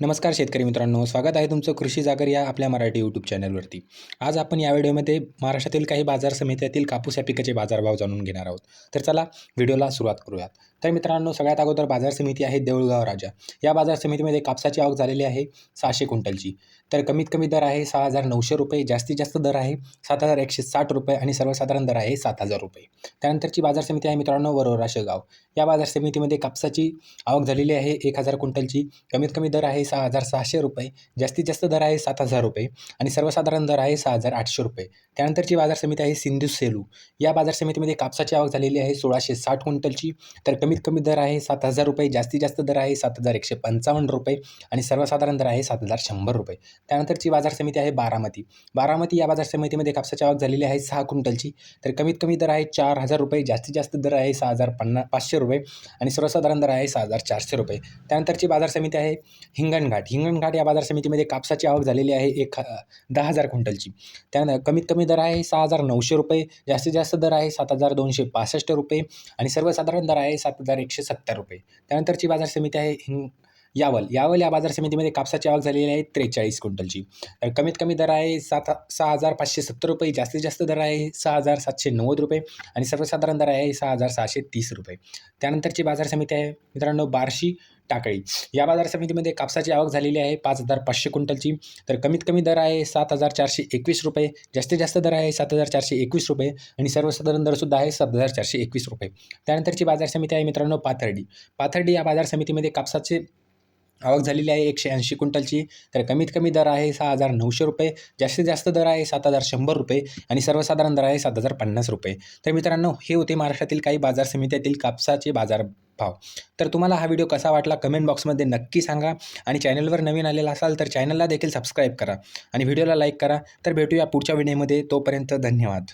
नमस्कार शेतकरी मित्रांनो स्वागत आहे तुमचं कृषी जागर या आपल्या मराठी यूट्यूब चॅनलवरती आज आपण या व्हिडिओमध्ये महाराष्ट्रातील काही बाजार समित्यातील कापूस या पिकाचे बाजारभाव जाणून घेणार आहोत. तर चला व्हिडिओला सुरुवात करूयात. तर मित्रांनो सगळ्यात अगोदर बाजार समिती आहे देऊळगाव राजा. या बाजार समितीमध्ये कापसाची आवक झालेली आहे सहाशे क्विंटलची. तर कमीत कमी दर आहे सहा हजार नऊशे रुपये जास्तीत जास्त दर आहे सात हजार एकशे साठ रुपये आणि सर्वसाधारण दर आहे सात हजार रुपये. त्यानंतरची बाजार समिती आहे मित्रांनो वरोरा शेगाव. या बाजार समितीमध्ये कापसाची आवक झालेली आहे एक हजार क्विंटलची. कमीत कमी दर आहे सहा हजार सहाशे रुपये जास्तीत जास्त दर आहे सात हजार रुपये आणि सर्वसाधारण दर आहे सहा हजार आठशे रुपये. त्यानंतरची बाजार समिती आहे सिंधू सेलू या बाजार समितीमध्ये कापसाची आवक झालेली आहे सोळाशे साठ क्विंटलची. तर कमीत कमी दर आहे सात हजार रुपये जास्तीत जास्त दर आहे सात हजार एकशे पंचावन्न रुपये आणि सर्वसाधारण दर आहे सात हजार शंभर रुपये. त्यानंतरची बाजार समिती आहे बारामती. बारामती या बाजार समितीमध्ये कापसाची आवक झालेली आहे सहा क्विंटलची. तर कमीत कमी दर आहे चार हजार रुपये जास्तीत जास्त दर आहे सहा हजार पन्नास पाचशे रुपये आणि सर्वसाधारण दर आहे सहा हजार चारशे रुपये. त्यानंतरची बाजार समिती आहे हिंगणघाट. हिंगणघाट या बाजार समितीमध्ये कापसाची आवक झालेली आहे एक दहा हजार क्विंटलची. त्यानं कमीत कमी दर आहे सहा हजार नऊशे रुपये जास्तीत जास्त दर आहे सात हजार दोनशे पासष्ट रुपये आणि सर्वसाधारण दर आहे सात हजार एकशे सत्तर रुपये. त्यानंतरची बाजार समिती आहे हिंग यावल. यावल या बाजार समितीमध्ये कापसाची आवक झालेली आहे त्रेचाळीस क्विंटलची. तर कमीत कमी दर आहे सात सहा हजार पाचशे सत्तर रुपये. जास्तीत जास्त दर आहे सहा हजार सातशे नव्वद रुपये. आणि सर्वसाधारण दर आहे सहा हजार सहाशे तीस रुपये. त्यानंतरची बाजार समिती आहे मित्रांनो बार्शी. टाकळी. या बाजार समितीमध्ये कापसाची आवक झालेली आहे पाच हजार पाचशे क्विंटलची. तर कमीत कमी दर आहे सात हजार चारशे एकवीस रुपये. जास्तीत जास्त दर आहे सात हजार चारशे एकवीस रुपये आणि सर्वसाधारण दरसुद्धा आहे सात हजार चारशे एकवीस रुपये. त्यानंतरची बाजार समिती आहे मित्रांनो पाथर्डी. पाथर्डी या बाजार समितीमध्ये कापसाचे आवक झालेली आहे एकशे ऐंशी क्विंटलची. तर कमीत कमी दर आहे सहा हजार नऊशे रुपये. जास्तीत जास्त दर आहे सात हजार शंभर रुपये आणि सर्वसाधारण दर आहे सात हजार पन्नास रुपये. तर मित्रांनो हे होते महाराष्ट्रातील काही बाजार समित्यातील कापसाचे बाजार भाव तर तुम्हाला हा व्हिडिओ कसा वाटला कमेंट बॉक्समध्ये नक्की सांगा. आणि चॅनलवर नवीन आलेला असाल तर चॅनलला देखील सबस्क्राईब करा. आणि व्हिडिओला लाईक करा. तर भेटूया पुढच्या व्हिडिओमध्ये तोपर्यंत धन्यवाद.